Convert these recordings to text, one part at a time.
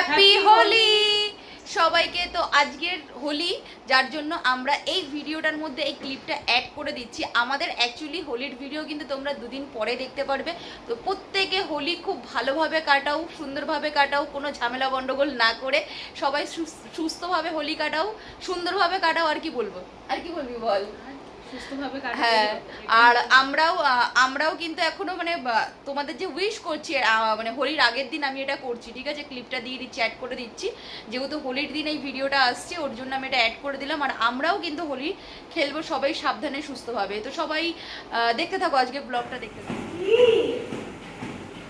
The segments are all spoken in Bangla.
হ্যাপি হোলি সবাইকে তো আজকের হোলি যার জন্য আমরা এই ভিডিওটার মধ্যে এই ক্লিপটা অ্যাড করে দিচ্ছি। আমাদের অ্যাকচুয়ালি হোলির ভিডিও কিন্তু তোমরা দুদিন পরে দেখতে পারবে। তো প্রত্যেকে হোলি খুব ভালোভাবে কাটাও সুন্দরভাবে কাটাও কোনো ঝামেলা গণ্ডগোল না করে সবাই সুস্থভাবে হোলি কাটাও সুন্দরভাবে কাটাও আর কি বলব? আর কি বলবি বল? হ্যাঁ আর আমরাও আমরাও কিন্তু এখনও মানে তোমাদের যে উইশ করছি মানে হোলির আগের দিন আমি এটা করছি ঠিক আছে? ক্লিপটা দিয়ে দিচ্ছি অ্যাড করে দিচ্ছি। যেহেতু হোলির দিন এই ভিডিওটা আসছে ওর জন্য আমি এটা অ্যাড করে দিলাম। আর আমরাও কিন্তু হোলি খেলব সবাই সাবধানে সুস্থভাবে। তো সবাই দেখতে থাকো আজকে ব্লগটা দেখতে থাকো।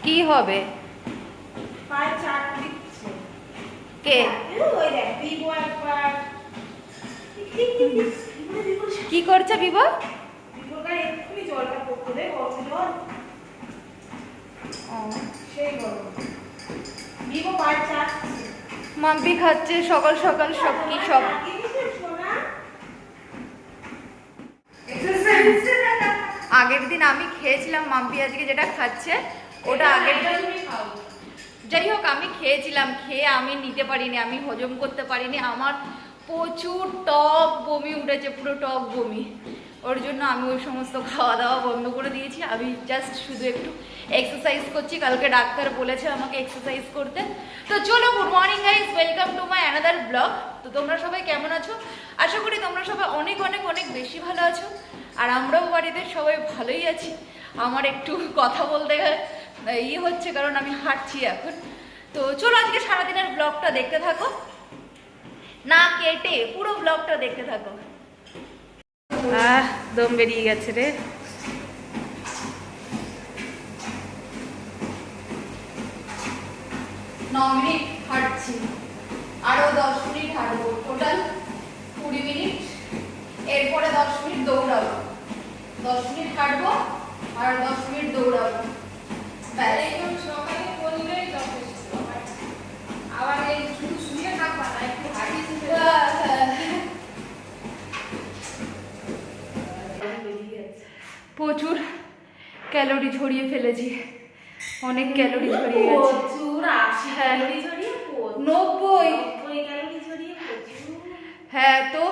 কি হবে? কে? ওই দেখ কি করছে বিবো মাম্পি খাচ্ছে সকাল সকাল সব কি সব। আগের দিন আমি খেয়েছিলাম মাম্পি আজকে যেটা খাচ্ছে ওটা আগের খাও। যাই হোক আমি খেয়েছিলাম খেয়ে আমি নিতে পারিনি আমি হজম করতে পারিনি আমার প্রচুর টক বমি উঠেছে, পুরো টক বমি। ওর জন্য আমি ওই সমস্ত খাওয়া দাওয়া বন্ধ করে দিয়েছি। আমি জাস্ট শুধু একটু এক্সারসাইজ করছি। কালকে ডাক্তার বলেছে আমাকে এক্সারসাইজ করতে। তো চলো good morning guys welcome to my another blog তো তোমরা সবাই কেমন আছো? আশা করি তোমরা সবাই অনেক অনেক অনেক বেশি ভালো আছো। আর আমরাও বাড়িতে সবাই ভালোই আছি। আমার একটু কথা বলতে ইয়ে হচ্ছে কারণ আমি হাঁটছি এখন। তো চলো আজকে সারাদিনের ব্লগটা দেখতে থাকো। না কেটে পুরো ব্লগটা দেখতে থাকো। আহ দম বেরিয়ে গেছে রে। ন মিনিট হাঁটছি। আরও দশ মিনিট হাঁটবো। টোটাল কুড়ি মিনিট। এরপরে দশ মিনিট দৌড়াবো। দশ মিনিট হাঁটবো আর দশ মিনিট দৌড়াবো। ব্যাস। সকালে করলেই যথেষ্ট। আবার এই শুধু শুয়ে থাকবা না, একটু হাঁটিয়ে চলতে হবে। প্রচুর ক্যালোরি ঝরিয়ে ফেলেছি। অনেক ক্যালোরি ঝরিয়ে গেছে। হ্যাঁ। নব্বই। হ্যাঁ তো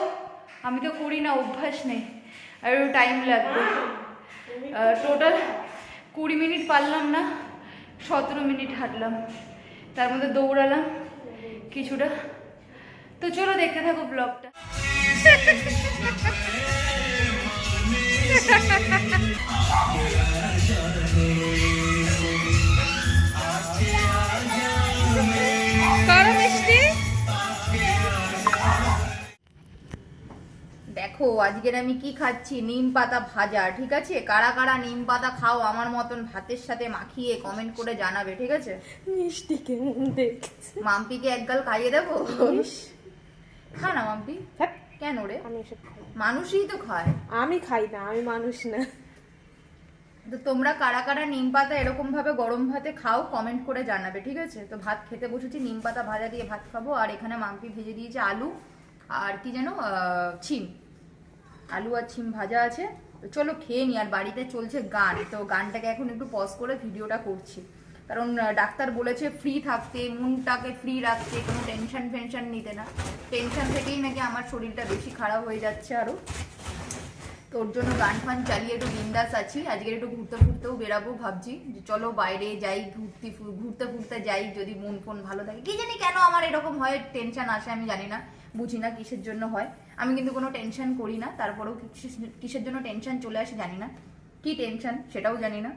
আমি তো করি না অভ্যাস নেই। আর টাইম লাগবে। টোটাল কুড়ি মিনিট পারলাম না সতেরো মিনিট হাঁটলাম। তার মধ্যে দৌড়ালাম কিছুটা তো চলো দেখতে থাকো ব্লগটা। দেখো আজকের আমি কি খাচ্ছি? নিম পাতা ভাজা ঠিক আছে? কারা কারা নিম পাতা খাও আমার মতন ভাতের সাথে মাখিয়ে কমেন্ট করে জানাবে ঠিক আছে? মিষ্টি কেমন দেখছে। মাম্পিকে একগাল খাইয়ে দেবো? খা না মাম্পি। হ্যাঁ? কেন রে? আমি এসব খাই মানুষই তো খায়। আমি খাই না আমি মানুষ না। তো তোমরা কারা কারা নিম পাতা এরকম ভাবে গরম ভাতে খাও কমেন্ট করে জানাবে ঠিক আছে? তো ভাত খেতে বসেছি নিম পাতা ভাজা দিয়ে ভাত খাব আর এখানে মাম্পি ভেজে দিয়েছে আলু আর কি যেন ছিম। আলু আর ছিম ভাজা আছে। চলো খেয়ে নি আর বাড়িতে চলছে গান। তো গানটাকে এখন একটু পজ করে ভিডিওটা করছি। কারণ ডাক্তার বলেছে ফ্রি থাকতে, মনটাকে ফ্রি রাখতে, কোনো টেনশন ফেনশন নিতে না। টেনশন থেকেই নাকি আমার শরীরটা বেশি খারাপ হয়ে যাচ্ছে আরও তোর জন্য গান ফান চালিয়ে একটু বিন্দাস আছি। আজকে একটু ঘুরতে ফুরতেও বেরাবো ভাবছি। যে চলো বাইরে যাই, ঘুরতে ঘুরতে ফুরতে যাই, যদি মন ফোন ভালো থাকে। কি জানি কেন আমার এরকম হয় টেনশন আসে আমি জানি না। বুঝি না কিসের জন্য হয়। আমি কিন্তু কোনো টেনশন করি না। তারপরেও কিসের জন্য টেনশন চলে আসে জানি না। কি টেনশন সেটাও জানি না।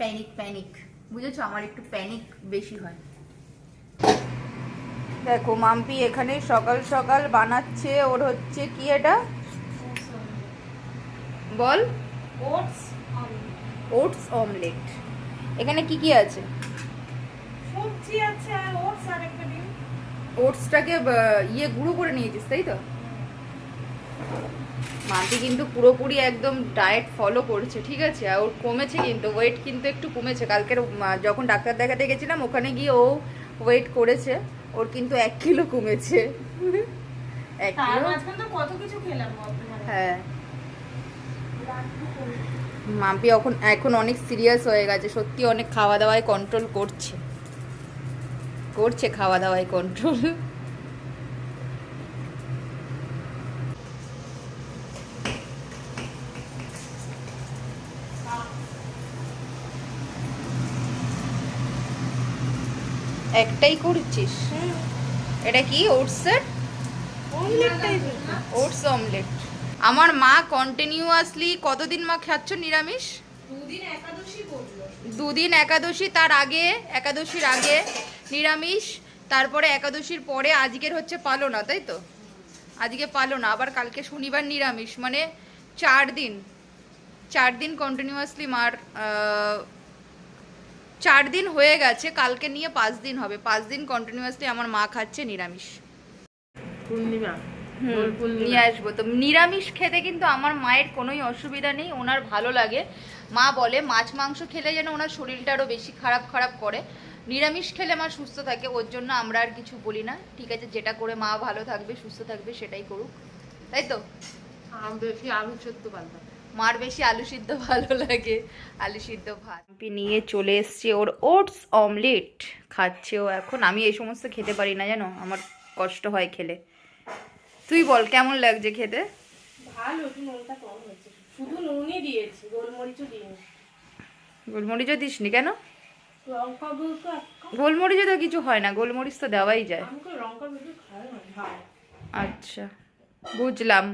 প্যানিক প্যানিক বুঝেছ? আমার একটু প্যানিক বেশি হয়। দেখো মাম্পি এখানে সকাল সকাল বানাচ্ছে ওর হচ্ছে কি এটা? বল। ওটস ওটস অমলেট এখানে কি কি আছে? সবজি আছে আর ওটস আর একটা ডিম। ওটসটাকে ইয়ে গুঁড়ো করে নিয়েছিস তাই তো? মাম্পি কিন্তু পুরোপুরি একদম ডায়েট ফলো করছে ঠিক আছে? আর ওর কমেছে কিন্তু ওয়েট কিন্তু একটু কমেছে। কালকের যখন ডাক্তার দেখাতে গেছিলাম ওখানে গিয়ে ও ওয়েট করেছে ওর কিন্তু এক কিলো কমেছে। এক কিলো? কত কিছু খেলাম হ্যাঁ। মাম্পি এখন এখন অনেক সিরিয়াস হয়ে গেছে সত্যি অনেক খাওয়া দাওয়ায় কন্ট্রোল করছে। করছে খাওয়া দাওয়ায় কন্ট্রোল একটাই করছিস? এটা কি ওটসের ওটস অমলেট আমার মা কন্টিনিউয়াসলি কতদিন মা খাচ্ছ নিরামিষ? দুদিন একাদশী তার আগে একাদশীর আগে নিরামিষ তারপরে একাদশীর পরে আজকের হচ্ছে পালোনা তাই তো? আজকে পালোনা আবার কালকে শনিবার নিরামিষ মানে চার দিন। চার দিন কন্টিনিউয়াসলি মার চার দিন হয়ে গেছে কালকে নিয়ে পাঁচ দিন হবে। পাঁচ দিন কন্টিনিউয়াসলি আমার মা খাচ্ছে নিরামিষ। পূর্ণিমা? নিয়ে আসব তো। নিরামিষ খেতে কিন্তু আমার মায়ের কোনোই অসুবিধা নেই ওনার ভালো লাগে। মা বলে মাছ মাংস খেলে যেন ওনার শরীরটা আরও বেশি খারাপ খারাপ করে। নিরামিষ খেলে মা সুস্থ থাকে ওর জন্য আমরা আর কিছু বলি না। ঠিক আছে যেটা করে মা ভালো থাকবে সুস্থ থাকবে সেটাই করুক। তাই তো? আম বেশি আলু সত্য পাল্টা মার বেশি আলু সিদ্ধ ভালো লাগে। আলু সিদ্ধ ভাত। নিয়ে চলে এসছে ওর ওটস অমলেট। খাচ্ছে ও এখন। আমি এই সমস্ত খেতে পারি না জানো? আমার কষ্ট হয় খেলে। তুই বল কেমন লাগছে খেতে? ভালো একটু নুনটা কম হয়েছে শুধু নুনই দিয়েছি গোলমরিচও দিইনি। গোলমরিচও দিসনি কেন? গোলমরিচে তো কিছু হয় না গোলমরিচ তো দেওয়াই যায়। আচ্ছা বুঝলাম।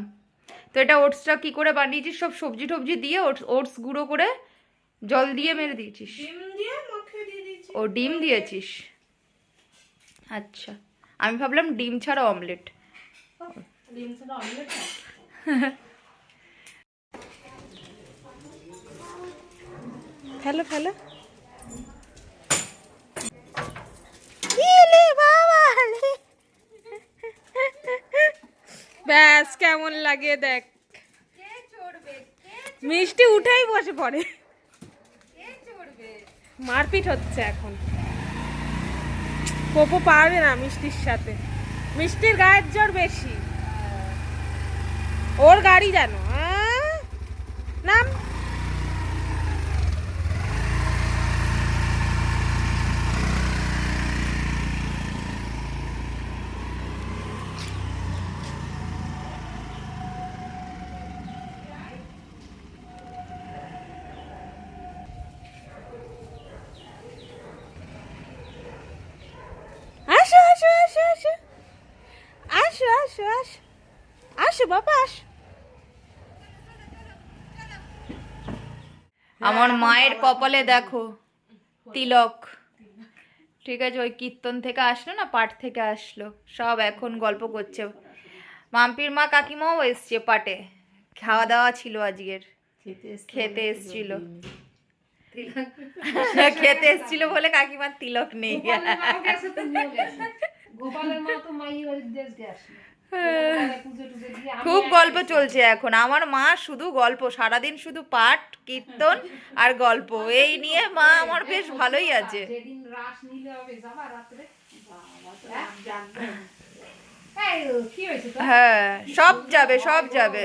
তো এটা ওটসটা কি করে বানিয়েছিস? সব সবজি টবজি দিয়ে ওটস ওটস গুঁড়ো করে জল দিয়ে মেরে দিয়েছিস। ও ডিম দিয়েছিস? আচ্ছা। আমি ভাবলাম ডিম ছাড়া অমলেট। ডিম ছাড়া অমলেট ফেলো ফেলো। কেমন লাগে দেখ। মিষ্টি উঠেই বসে পড়ে। মারপিট হচ্ছে এখন। পোপো পারবে না মিষ্টির সাথে। মিষ্টির গায়ের জোর বেশি। ওর গাড়ি জানো নাম আসো আসো আসো আসো আসো আসো আসো আসো বাবা আসো। আমার মায়ের কপালে দেখো তিলক। ঠিক আছে ওই কীর্তন থেকে আসলো না পাঠ থেকে আসলো সব এখন গল্প করছে। মাম্পির মা কাকিমাও এসছে পাটে খাওয়া দাওয়া ছিল আজকের। খেতে এসছিল। খেতে এসছিল বলে কাকিমার তিলক নেই। গোপালের মা তো মাই দেশ গেছে। খুব গল্প চলছে এখন। আমার মা শুধু গল্প সারাদিন শুধু পাঠ কীর্তন আর গল্প। এই নিয়ে মা আমার বেশ ভালোই আছে। যেদিন রাস নিলে হবে যাবা রাত্রে? এই, কি হয়েছে তো হ্যাঁ সব যাবে সব যাবে।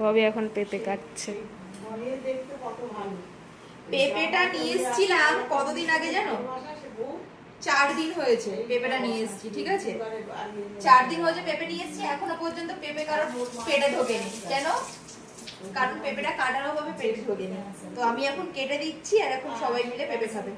ববি এখন পেঁপে কাটছে। পেঁপেটা নিয়ে এসেছিলাম কতদিন আগে জানো? চার দিন হয়েছে পেঁপেটা নিয়ে এসেছি, ঠিক আছে? চার দিন হয়েছে পেঁপে নিয়ে এসেছি, এখনও পর্যন্ত পেঁপে কারোর পেটে ঢোকেনি কেন? কারণ পেঁপেটা কাটারও ভাবে পেটে ঢোকেনি। তো আমি এখন কেটে দিচ্ছি, আর এখন সবাই মিলে পেঁপে খাবে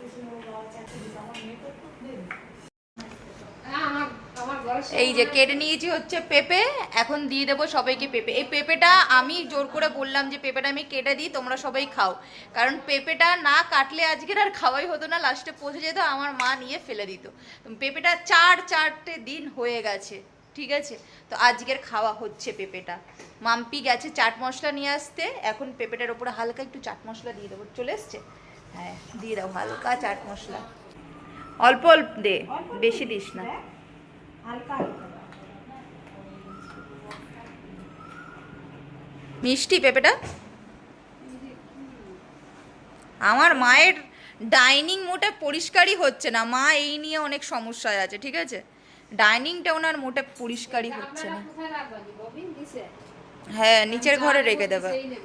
হ্যাঁ, আমার আমার গলা এই যে কেটে নিয়েছি হচ্ছে পেঁপে এখন দিয়ে দেবো সবাইকে পেঁপে। এই পেঁপেটা আমি জোর করে বললাম যে পেঁপেটা আমি কেটে দিই তোমরা সবাই খাও। কারণ পেঁপেটা না কাটলে আজকের আর খাওয়াই হতো না লাস্টে পচে যেত আমার মা নিয়ে ফেলে দিত। পেঁপেটা চার চারটে দিন হয়ে গেছে ঠিক আছে? তো আজকের খাওয়া হচ্ছে পেঁপেটা। মাম্পি গেছে চাট মশলা নিয়ে আসতে এখন পেঁপেটার ওপরে হালকা একটু চাট মশলা দিয়ে দেবো। চলে এসছে? হ্যাঁ দিয়ে দাও হালকা চাট মশলা। অল্প অল্প দে বেশি দিস না। হালকা মিষ্টি পেঁপেটা? আমার মায়ের ডাইনিং মোটে পরিষ্কারই হচ্ছে না। মা এই নিয়ে অনেক সমস্যায় আছে ঠিক আছে? ডাইনিংটা ওনার মোটে পরিষ্কারই হচ্ছে না। হ্যাঁ নিচের ঘরে রেখে দেবে। সেই নেব।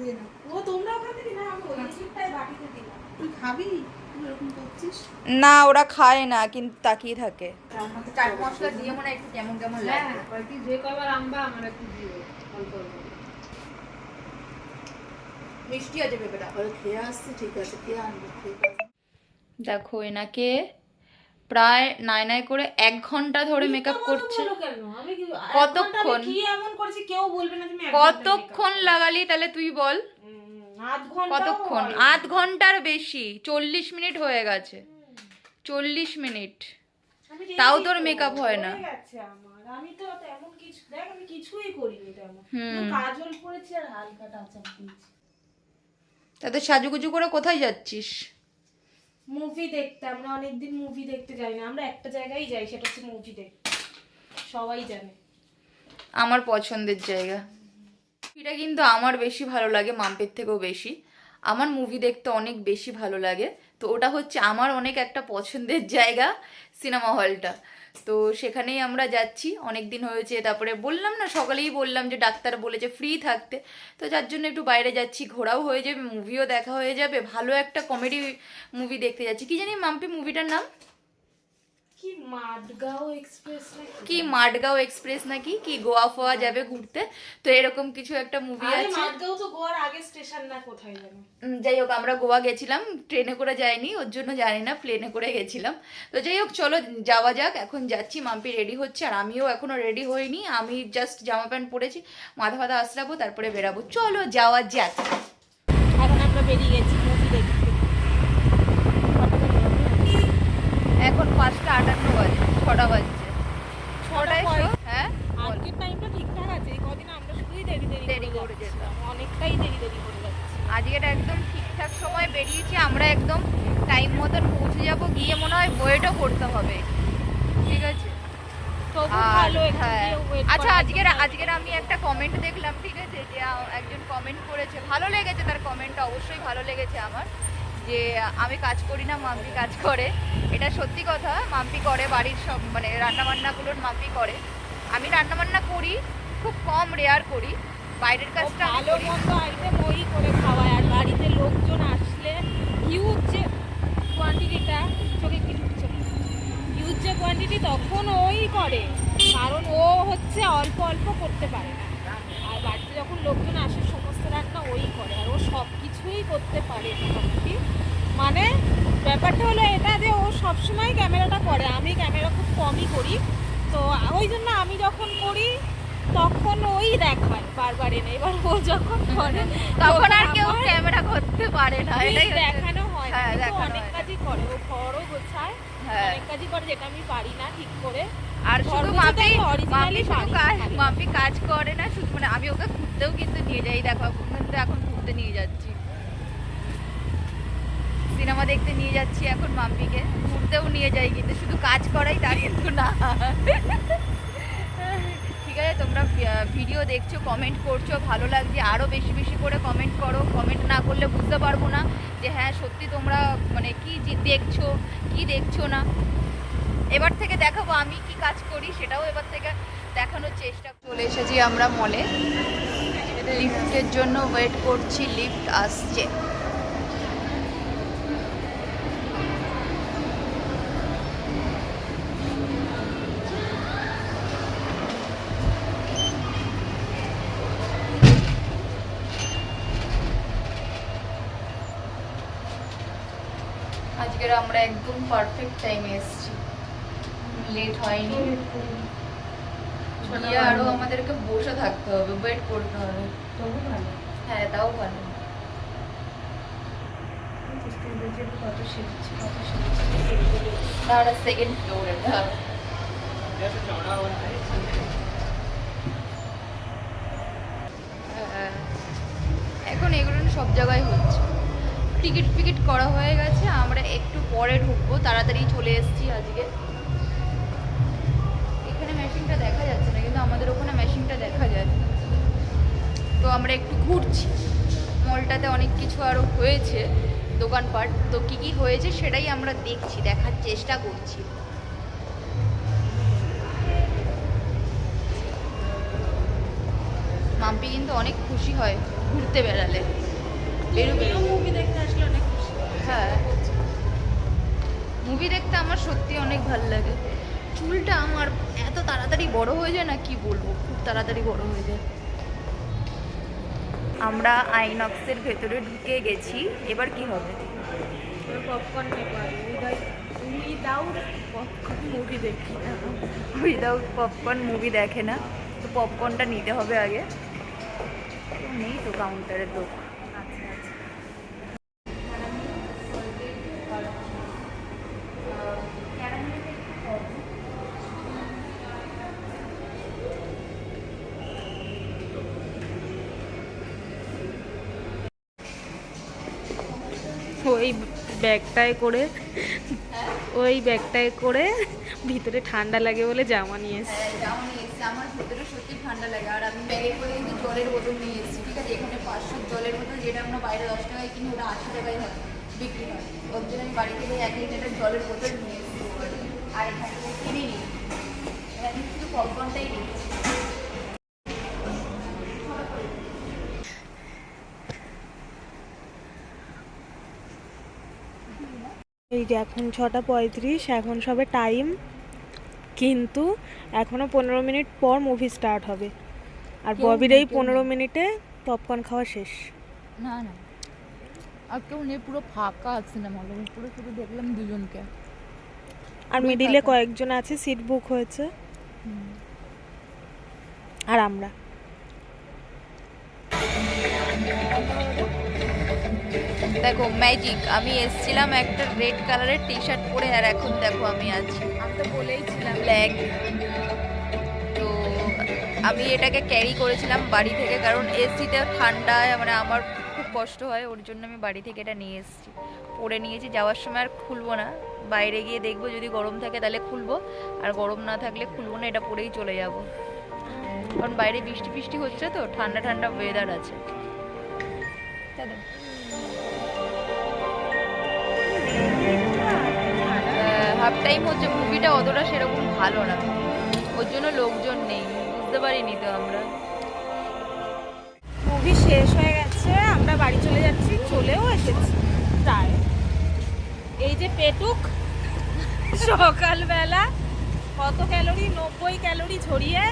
দিয়ে নাও ও তোমরা ওখান থেকে না আমি ওই বাটিতে দিলাম। তুই খাবি? না ওরা খায় না কিন্তু তাকিয়ে থাকে। চাট মশলা দিয়ে মনে একটু কেমন কেমন লাগে যে কবার আনবা আমার একটু দিও অল্প অল্প। করে। মিষ্টি আছে পেঁপেটা। ওরা খেয়ে আসছে ঠিক আছে খেয়ে আনব দেখো এনাকে প্রায় নাই নাই করে এক ঘণ্টা ধরে মেকআপ করছে। কতক্ষণ? ঘণ্টা আমি কি এমন করেছি কেউ বলবে না তুমি এক ঘণ্টা কতক্ষণ লাগালি তাহলে তুই বল। কতক্ষণ? আধ ঘণ্টার বেশি। চল্লিশ মিনিট হয়ে গেছে। চল্লিশ মিনিট। তাও তোর মেকআপ হয় না। আমি তো তেমন কিছু দেখ আমি কিছুই করিনি তেমন। কাজল করেছি আর হালকা টাচ আপ দিয়েছি। তাতে সাজুগুজু করে কোথায় যাচ্ছিস? মুভি দেখতে। আমরা অনেকদিন মুভি দেখতে যাই না। আমরা একটা জায়গায় যাই সেটা হচ্ছে মুভি দেখতে। সবাই জানে। আমার পছন্দের জায়গা। এটা কিন্তু আমার বেশি ভালো লাগে, মাম্পের থেকেও বেশি। আমার মুভি দেখতে অনেক বেশি ভালো লাগে। তো ওটা হচ্ছে আমার অনেক একটা পছন্দের জায়গা সিনেমা হলটা তো সেখানেই আমরা যাচ্ছি। অনেক দিন হয়েছে, তারপরে বললাম না, সকালেই বললাম যে ডাক্তার বলেছে ফ্রি থাকতে। তো যার জন্য একটু বাইরে যাচ্ছি, ঘোরাও হয়ে যাবে মুভিও দেখা হয়ে যাবে। ভালো একটা কমেডি মুভি দেখতে যাচ্ছি। কি জানি মাম্পি মুভিটার নাম? কি মাডগাঁও এক্সপ্রেস কি? মাডগাঁও এক্সপ্রেস নাকি কি? গোয়া ফোয়া যাবে ঘুরতে? তো এরকম কিছু একটা মুভি আছে। মাডগাঁও তো গোয়ার আগে স্টেশন না কোথায় যাই হোক আমরা গোয়া গেছিলাম ট্রেনে করে যাইনি ওর জন্য জানি না প্লেনে করে গেছিলাম। তো যাই হোক চলো যাওয়া যাক এখন যাচ্ছি মাম্পি রেডি হচ্ছে আর আমিও এখনও রেডি হইনি আমি জাস্ট জামা প্যান্ট পরেছি মাথা ফাথা আসলাবো তারপরে বেরাবো। চলো যাওয়া যাক। এখন আমরা বেরিয়ে গেছি মুভি দেখতে এখন পাঁচটা আটান্ন বাজে ছটা বাজছে। ছটায় show, হ্যাঁ আজকের টাইমটা ঠিকঠাক আছে। এই কদিন আমরা শুধুই দেরি দেরি করে যাচ্ছিলাম। অনেকটাই দেরি দেরি করে যাচ্ছি আজকের একদম ঠিকঠাক সময় বেরিয়েছি আমরা একদম টাইম মতন পৌঁছে যাব। গিয়ে মনে হয় ওয়েটও করতে হবে। ঠিক আছে? হ্যাঁ। আচ্ছা আজকের আজকের আমি একটা কমেন্ট দেখলাম ঠিক আছে? যে একজন কমেন্ট করেছে। ভালো লেগেছে তার কমেন্টটা অবশ্যই ভালো লেগেছে আমার। যে আমি কাজ করি না মাম্পি কাজ করে। এটা সত্যি কথা মাম্পি করে বাড়ির সব মানে রান্নাবান্নাগুলোর মাম্পি করে। আমি রান্নাবান্না করি খুব কম রেয়ার করি। বাইরের কাজটা ভালো মন্দ আইটেম ওই করে খাওয়ায়। আর বাড়িতে লোকজন আসলে হিউজ যে কোয়ান্টিটিটা চোখে কি ঢুকছে? হিউজ যে কোয়ান্টিটি তখন ওই করে। কারণ ও হচ্ছে অল্প অল্প করতে পারে না আর বাড়িতে যখন লোকজন আসে সমস্ত রান্না ওই করে আর ও সব কিছুই করতে পারে মোটামুটি। মানে ব্যাপারটা হলো এটা যে ও সবসময় ক্যামেরাটা করে আমি ক্যামেরা খুব কমই করি। তো ওই জন্য আমি যখন করি তখন ওই দেখায় বারবার এনে। এবার ও যখন করে তখন আর কেউ ক্যামেরা করতে পারে না এটাই দেখানো হয় না হ্যাঁ, অনেক কাজই করে। ও ঘরও গোছায় হ্যাঁ। অনেক কাজই করে যেটা আমি পারি না ঠিক করে। আর শুধু মাপি মাপি মাপি কাজ করে না শুধু মানে আমি ওকে ঘুরতেও কিন্তু নিয়ে যাই দেখো কিন্তু এখন ঘুরতে নিয়ে যাচ্ছি। সিনেমা দেখতে নিয়ে যাচ্ছি এখন মাম্পিকে ঘুরতেও নিয়ে যাই কিন্তু শুধু কাজ করাই তা কিন্তু না। ঠিক আছে, তোমরা ভিডিও দেখছ কমেন্ট করছ, ভালো লাগছে আরও বেশি বেশি করে কমেন্ট করো। কমেন্ট না করলে বুঝতে পারব না যে হ্যাঁ সত্যি তোমরা মানে কি দেখছ কি দেখছ না। এবার থেকে দেখাবো আমি কি কাজ করি, সেটাও এবার থেকে দেখানোর চেষ্টা চলে এসেছি আমরা মলে লিফটের জন্য ওয়েট করছি লিফট আসছে। আজকের আমরা একদম পারফেক্ট টাইমে এসেছি। লেট হয়নি। গিয়ে আরও আমাদেরকে বসে থাকতে হবে ওয়েট করতে হবে। তবু ভালো। হ্যাঁ তাও ভালো। তারা সেকেন্ড ফ্লোরে এখন এগুলো সব জায়গায় হচ্ছে। টিকিট ফিকিট করা হয়ে গেছে, আমরা একটু পরে ঢুকবো, তাড়াতাড়ি চলে এসেছি আজকে। এখানে মেশিনটা দেখা যাচ্ছে না, কিন্তু আমাদের ওখানে মেশিনটা দেখা যায়। তো আমরা একটু ঘুরছি। মলটাতে অনেক কিছু আরও হয়েছে, দোকানপাট। তো কী কী হয়েছে সেটাই আমরা দেখছি, দেখার চেষ্টা করছি। মাম্পি কিন্তু অনেক খুশি হয় ঘুরতে বেড়ালে। বেরোবে মুভি দেখতে আসলে অনেক হ্যাঁ। মুভি দেখতে আমার সত্যি অনেক ভালো লাগে। চুলটা আমার এত তাড়াতাড়ি বড় হয়ে যায় না কি বলব? খুব তাড়াতাড়ি বড় হয়ে যায়। আমরা আইনক্সের ভেতরে ঢুকে গেছি। এবার কি হবে? পপকর্ন উইদাউট পপকর্ন মুভি দেখি না। উইদাউট পপকর্ন মুভি দেখে না। তো পপকর্নটা নিতে হবে আগে। নেই তো কাউন্টারের লোক। ব্যাগটায় করে, ওই ব্যাগটায় করে ভিতরে ঠান্ডা লাগে বলে জামা নিয়ে এসেছি। হ্যাঁ জামা নিয়ে আমার ঠান্ডা লাগে। আর আমি কিন্তু জলের বোতল নিয়ে ঠিক আছে? এখানে জলের বোতল, যেটা আমরা বাইরে দশ টাকায় আশি টাকায় বিক্রি হয়। জন্য বাড়ি থেকে এক জলের বোতল নিয়ে আর পপকর্নটাই এই যে এখন ছটা পঁয়ত্রিশ এখন সবে টাইম কিন্তু এখনও পনেরো মিনিট পর মুভি স্টার্ট হবে। আর ববির এই পনেরো মিনিটে পপকর্ন খাওয়া শেষ। না না। আর কেউ নেই পুরো ফাঁকা সিনেমা হল পুরো শুধু দেখলাম দুজনকে। আর মিডিলে কয়েকজন আছে সিট বুক হয়েছে। আর আমরা। দেখো ম্যাজিক আমি এসেছিলাম একটা রেড কালারের টি শার্ট পরে আর এখন দেখো আমি আছি। আমি তো বলেইছিলাম ব্ল্যাক তো আমি এটাকে ক্যারি করেছিলাম বাড়ি থেকে কারণ এসিতে ঠান্ডায় মানে আমার খুব কষ্ট হয় ওর জন্য আমি বাড়ি থেকে এটা নিয়ে এসেছি। পরে নিয়েছি যাওয়ার সময় আর খুলবো না। বাইরে গিয়ে দেখব যদি গরম থাকে তাহলে খুলবো আর গরম না থাকলে খুলবো না এটা পরেই চলে যাব। কারণ বাইরে বৃষ্টি ফিষ্টি হচ্ছে তো ঠান্ডা ঠান্ডা ওয়েদার আছে। হাফ টাইম হচ্ছে মুভিটা অতটা সেরকম ভালো না। ওর জন্য লোকজন নেই, বুঝতে পারিনি তো আমরা। মুভি শেষ হয়ে গেছে, আমরা বাড়ি চলে যাচ্ছি, চলেও এসেছি। প্রায় এই যে পেটুক, সকালবেলা কত ক্যালোরি? নব্বই ক্যালোরি ঝরিয়ে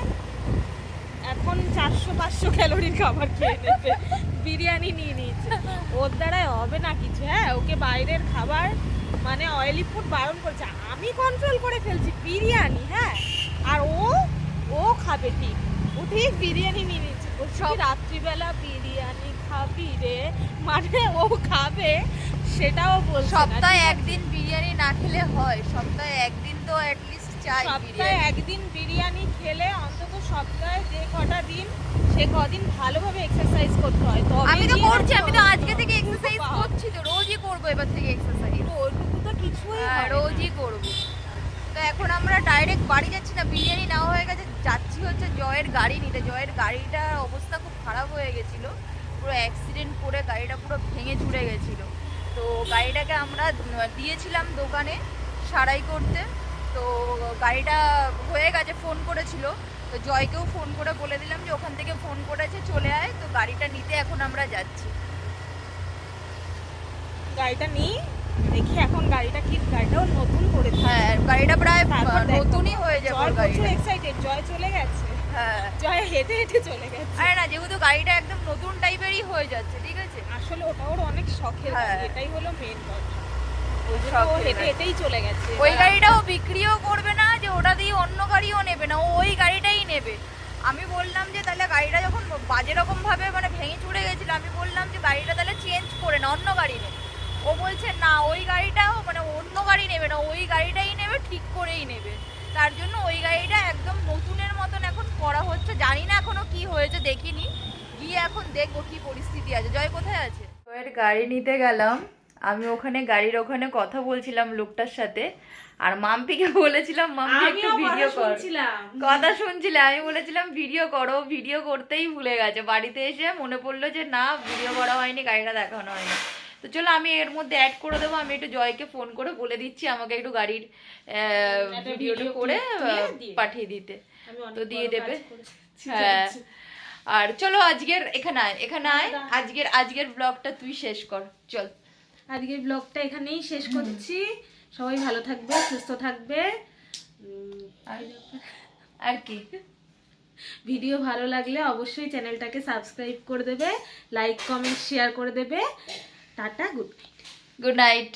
এখন চারশো পাঁচশো ক্যালোরির খাবার খেয়ে নেবে। বিরিয়ানি নিয়ে নিয়েছে ওর দ্বারাই হবে না কিছু হ্যাঁ? ওকে বাইরের খাবার মানে অয়েলি ফুড বারণ করছে। আমি কন্ট্রোল করে ফেলছি বিরিয়ানি হ্যাঁ? আর ও ও খাবে ঠিক। ও ঠিক বিরিয়ানি নিয়ে নিচ্ছে। সব- রাত্রিবেলা বিরিয়ানি খাবি রে। মানে ও খাবে সেটাও বলছে না, সপ্তাহে একদিন বিরিয়ানি না খেলে হয়। সপ্তাহে একদিন তো অ্যাটলিস্ট চাই সপ্তাহে একদিন বিরিয়ানি খেলে অন্তত সপ্তাহে যে কটা দিন সে কদিন ভালোভাবে এক্সারসাইজ করতে হয়। তবে আমি তো করছি আমি তো আজকে থেকে এক্সারসাইজ করছি তো রোজই করব এবার থেকে এক্সারসাইজ ওইটুকু তো কিছুই হ্যাঁ না। রোজই করব। তো এখন আমরা ডাইরেক্ট বাড়ি যাচ্ছি না বিরিয়ানি নেওয়া হয়ে গেছে যাচ্ছি হচ্ছে জয়ের গাড়ি নিতে। জয়ের গাড়িটার অবস্থা খুব খারাপ হয়ে গেছিল পুরো অ্যাক্সিডেন্ট করে গাড়িটা পুরো ভেঙে চুরে গেছিল। তো গাড়িটাকে আমরা দিয়েছিলাম দোকানে সারাই করতে তো গাড়িটা হয়ে গেছে ফোন করেছিল। তো জয়কেও ফোন করে বলে দিলাম যে ওখান থেকে ফোন করেছে চলে আয়। তো গাড়িটা নিতে এখন আমরা যাচ্ছি। গাড়িটা নিই দেখি এখন গাড়িটা কি গাড়িটাও নতুন করে হ্যাঁ গাড়িটা প্রায় নতুনই হয়ে যাবে গাড়িটা। এক্সাইটেড জয় চলে গেছে। হ্যাঁ। জয় হেঁটে হেঁটে চলে গেছে। আরে না যেহেতু গাড়িটা একদম নতুন টাইপেরই হয়ে যাচ্ছে ঠিক আছে? আসলে ওটা ওর অনেক শখের হ্যাঁ। এটাই হলো মেন কথা। হেঁটে হেঁটেই চলে গেছে। ওই গাড়িটাও বিক্রিও করবে না যে ওটা দিয়ে অন্য গাড়িও নেবে না ও ওই গাড়িটাই নেবে। আমি বললাম যে তাহলে গাড়িটা যখন বাজে রকম ভাবে মানে ভেঙে চুরে গেছিল আমি বললাম যে গাড়িটা তাহলে চেঞ্জ করে না অন্য গাড়ি নেবে ও বলছে না ওই গাড়িটাও মানে অন্য গাড়ি নেবে না ওই গাড়িটাই নেবে ঠিক করেই নেবে। তার জন্য ওই গাড়িটা একদম নতুনের মতন এখন করা হচ্ছে। জানি না এখনও কি হয়েছে দেখিনি। গিয়ে এখন দেখব কি পরিস্থিতি আছে। জয় কোথায় আছে? জয়ের গাড়ি নিতে গেলাম। আমি ওখানে গাড়ির ওখানে কথা বলছিলাম লোকটার সাথে আর মাম্পিকে বলেছিলাম মাম্পি একটু কথা ভিডিও কর। শুনছিলাম। কথা শুনছিলে? আমি বলেছিলাম ভিডিও করো ভিডিও করতেই ভুলে গেছে। বাড়িতে এসে মনে পড়ল যে না ভিডিও করা হয়নি গাড়িটা দেখানো হয়নি। তো চলো আমি এর মধ্যে অ্যাড করে দেবো। আমি একটু জয়কে ফোন করে বলে দিচ্ছি আমাকে একটু গাড়ির ভিডিওটা করে। পাঠিয়ে দিতে। তো দিয়ে দেবে। হ্যাঁ। আর চলো আজকের এখানে আয় এখানে আয়। আজকের আজকের ব্লগটা তুই শেষ কর। চল। আজকের ব্লগটা এখানেই শেষ করছি। সবাই ভালো থাকবে সুস্থ থাকবে। আর আর কি? ভিডিও ভালো লাগলে অবশ্যই চ্যানেলটাকে সাবস্ক্রাইব করে দেবে লাইক কমেন্ট শেয়ার করে দেবে। Tata good night. Good night.